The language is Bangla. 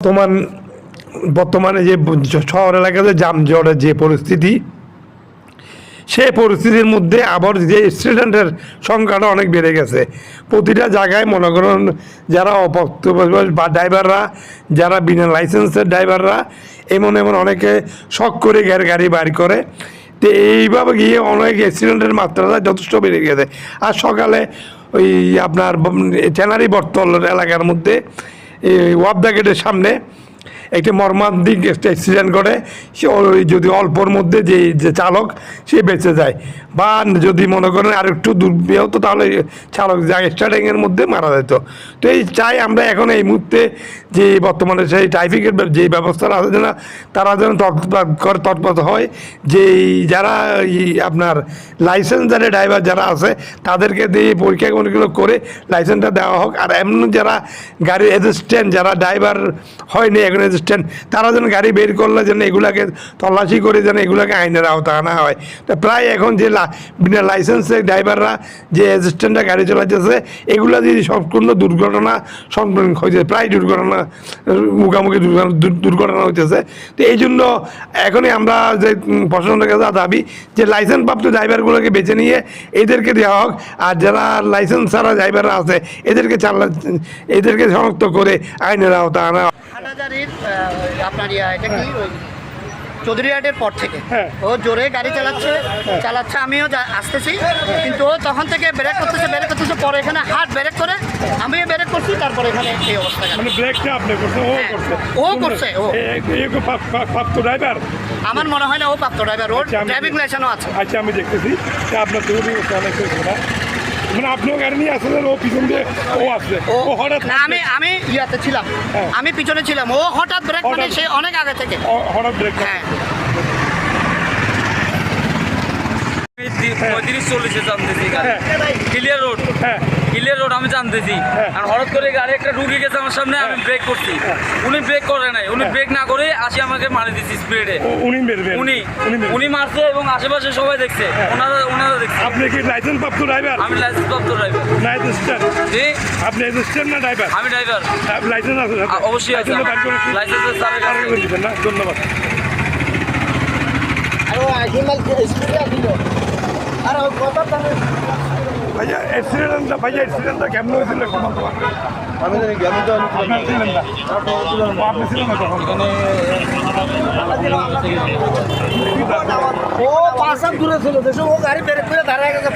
বর্তমান, বর্তমানে যে শহর এলাকাতে যানজটের যে পরিস্থিতি, সেই পরিস্থিতির মধ্যে আবার যে স্টুডেন্টের সংখ্যাটা অনেক বেড়ে গেছে। প্রতিটা জায়গায় মনে করুন যারা অপক্ত বা ড্রাইভাররা, যারা বিনা লাইসেন্সের ড্রাইভাররা, এমন এমন অনেকে শখ করে গাড়ি গাড়ি বাড়ি করে। তো এইভাবে গিয়ে অনেক অ্যাক্সিডেন্টের মাত্রাটা যথেষ্ট বেড়ে গেছে। আর সকালে ওই আপনার টেনারি বর্তল এলাকার মধ্যে ওয়াবদা গেটের সামনে একটি মর্মান্তিক অ্যাক্সিডেন্ট করে সে যদি অল্পর মধ্যে যে যে চালক, সে বেঁচে যায়। বা যদি মনে করেন আর একটু দুর্বৃহ হতো তাহলে চালক যায় স্টার্টিংয়ের মধ্যে মারা যেত। তো এই চাই আমরা এখন এই মুহূর্তে যে বর্তমানে সেই ট্রাফিকের যে ব্যবস্থাটা আছে না তারা যেন তৎপর হয়, যে যারা আপনার লাইসেন্স যারা ড্রাইভার যারা আছে, তাদেরকে দিয়ে পরীক্ষা মরীক্ষা করে লাইসেন্সটা দেওয়া হোক। আর এমন যারা গাড়ির অ্যাসিস্ট্যান্ট যারা ড্রাইভার হয়নি, এখন অ্যাসিস্ট্যান্ট তারা যেন গাড়ি বের করলে যেন এগুলাকে তল্লাশি করে যেন এগুলাকে আইনের আওতা আনা হয়। তো প্রায় এখন যে বিনা লাইসেন্সের ড্রাইভাররা যে অ্যাসিস্ট্যান্টরা গাড়ি চালাচ্ছে এগুলা যদি সম্পূর্ণ দুর্ঘটনা সম্পূর্ণ হয়েছে প্রায় দুর্ঘটনা, মুখামুখি দুর্ঘটনা দুর- হইতেছে। তো এই জন্য এখনই আমরা যে প্রশাসনের কাছে দাবি, যে লাইসেন্স প্রাপ্ত ড্রাইভারগুলোকে বেছে নিয়ে এদেরকে দেওয়া হোক, আর যারা লাইসেন্স ছাড়া ড্রাইভাররা আছে, এদেরকে চালা এদেরকে শনাক্ত করে আইনের আওতা আনা হাটাজারির আপনার ইয়া এটা কি? ওই চৌধুরীহাটের পর থেকে। হ্যাঁ। ও জোরে গাড়ি চালাচ্ছে চালাচ্ছে আমিও আসতেছি। কিন্তু ও তখন থেকে ব্রেক করতেছে ব্রেক করতেছে পরে এখানে হাট ব্রেক করে আমিও ব্রেক করছি তারপরে এখানে এই অবস্থা। মানে ব্রেকটা আপনি করছেন ও হ্যাঁ, করছে। ও করছে, ও। প্রাপ্ত ড্রাইভার আমার মনে হয় না ও প্রাপ্ত ড্রাইভার ওর আচ্ছা, ড্রাইভিং লাইসেন্সও আছে। আচ্ছা আমি দেখতেছি। আপনার অনেক না মানে আপনিও গাড়ি নিয়ে আসলেন ও পিছন দিয়ে ও আসছে ও হঠাৎ না আমি আমি ইয়াতে ছিলাম। হ্যাঁ। আমি পিছনে ছিলাম। ও হঠাৎ ব্রেক মানে হঠাৎ- সে অনেক আগে থেকে। হঠাৎ ব্রেক হ্যাঁ। পঁয়ত্রিশ চল্লিশে জানতেছি হ্যাঁ। ক্লিয়ার রোড হ্যাঁ। ক্লিয়ার রোড আমি জানতেছি। হ্যাঁ। আর হঠাৎ করে গাড়ি একটা ঢুকে গেছে আমার সামনে আমি ব্রেক করছি। উনি ব্রেক করে নাই। উনি হ্যাঁ। ব্রেক না করে আসি আমাকে মারি দিচ্ছি স্পিডে উনি উনি উনি উনি মারছে এবং আশেপাশে সবাই দেখছে। হ্যাঁ। ওনারা ওনারা দেখছে। আপনি কি লাইসেন্স প্রাপ্ত ড্রাইভার আমি লাইসেন্স প্রাপ্ত ড্রাইভার না অ্যাসিস্ট্যান্ট জি। আপনি অ্যাসিস্ট্যান্ট না ড্রাইভার আমি ড্রাইভার লাইসেন্স আছে অবশ্যই আছে। লাইসেন্সটা বার করে একটু- লাইসেন্সের স্যারের বার কাছে করে দিবেন না? ধন্যবাদ। ভাইয়া অ্যাক্সিডেন্টটা ভাইয়া অ্যাক্সিডেন্টটা কেমন হয়েছিল একটু বলতে? পারবেন? আমি কি আমি তো আপনার ছিলেন না? ও, আপনি ছিলেন না তখন? ও পাঁচ দূরে ছিল দেশে ও গাড়ি ব্রেক করে দাঁড়ায় গেছে